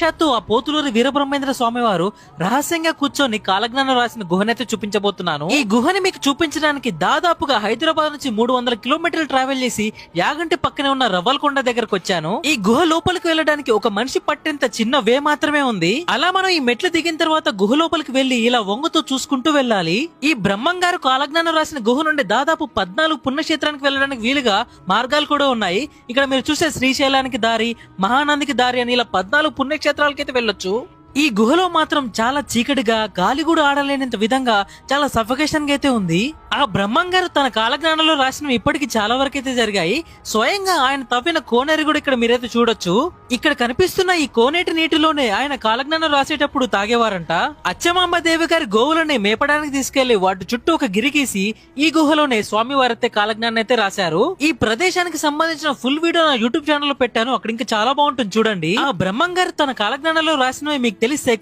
సాక్షాత్తు ఆ పోతులూరి వీరబ్రహ్మేంద్ర స్వామి వారు రహస్యంగా కూర్చొని కాలజ్ఞానం రాసిన గుహనైతే చూపించబోతున్నాను. ఈ గుహని మీకు చూపించడానికి దాదాపుగా హైదరాబాద్ నుంచి మూడు వందల కిలోమీటర్లు ట్రావెల్ చేసి యాగంటి పక్కనే ఉన్న రవ్వల్కొండ దగ్గరకు వచ్చాను. ఈ గుహ లోపలికి వెళ్ళడానికి ఒక మనిషి పట్టేంత చిన్న వే మాత్రమే ఉంది. అలా మనం ఈ మెట్లు దిగిన తర్వాత గుహ లోపలికి వెళ్ళి ఇలా వంగుతూ చూసుకుంటూ వెళ్ళాలి. ఈ బ్రహ్మం గారు కాలజ్ఞానం రాసిన గుహ నుండి దాదాపు పద్నాలుగు పుణ్యక్షేత్రానికి వెళ్ళడానికి వీలుగా మార్గాలు కూడా ఉన్నాయి. ఇక్కడ మీరు చూసే శ్రీశైలానికి దారి మహానందికి దారి అని ఇలా పద్నాలుగు క్షేత్రాలకైతే వెళ్ళొచ్చు. ఈ గుహలో మాత్రం చాలా చీకటిగా గాలి కూడా ఆడలేనంత విధంగా చాలా సఫకేషన్గా అయితే ఉంది. ఆ బ్రహ్మం గారు తన కాలజ్ఞానంలో రాసినవి ఇప్పటికి చాలా వరకైతే జరిగాయి. స్వయంగా ఆయన తవ్విన కోనేరు కూడా ఇక్కడ మీరైతే చూడొచ్చు. ఇక్కడ కనిపిస్తున్న ఈ కోనేటి నీటిలోనే ఆయన కాలజ్ఞానం రాసేటప్పుడు తాగేవారంట. అచ్చమాంబ దేవి గారి గోవులని మేపడానికి తీసుకెళ్ళి వాటి చుట్టూ ఒక గిరిగీసి ఈ గుహలోనే స్వామి వారైతే కాలజ్ఞానం అయితే రాశారు. ఈ ప్రదేశానికి సంబంధించిన ఫుల్ వీడియో నా యూట్యూబ్ ఛానల్లో పెట్టాను. అక్కడ ఇంకా చాలా బాగుంటుంది చూడండి. ఆ బ్రహ్మం గారు తన కాలజ్ఞానంలో రాసినవి మీకు తెలిస్తే